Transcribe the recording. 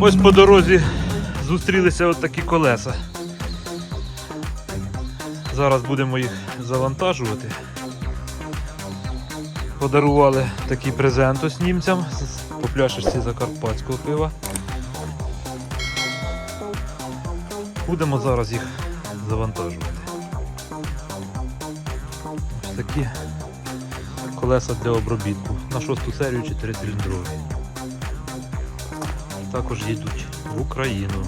Ось по дорозі зустрілися от такі колеса. Зараз будемо їх завантажувати. Подарували такий презент ось німцям по пляшечці закарпатського пива. Будемо зараз їх завантажувати. Ось такі колеса для обробітку. На шосту серію 4 циліндрові. Також їдуть в Україну.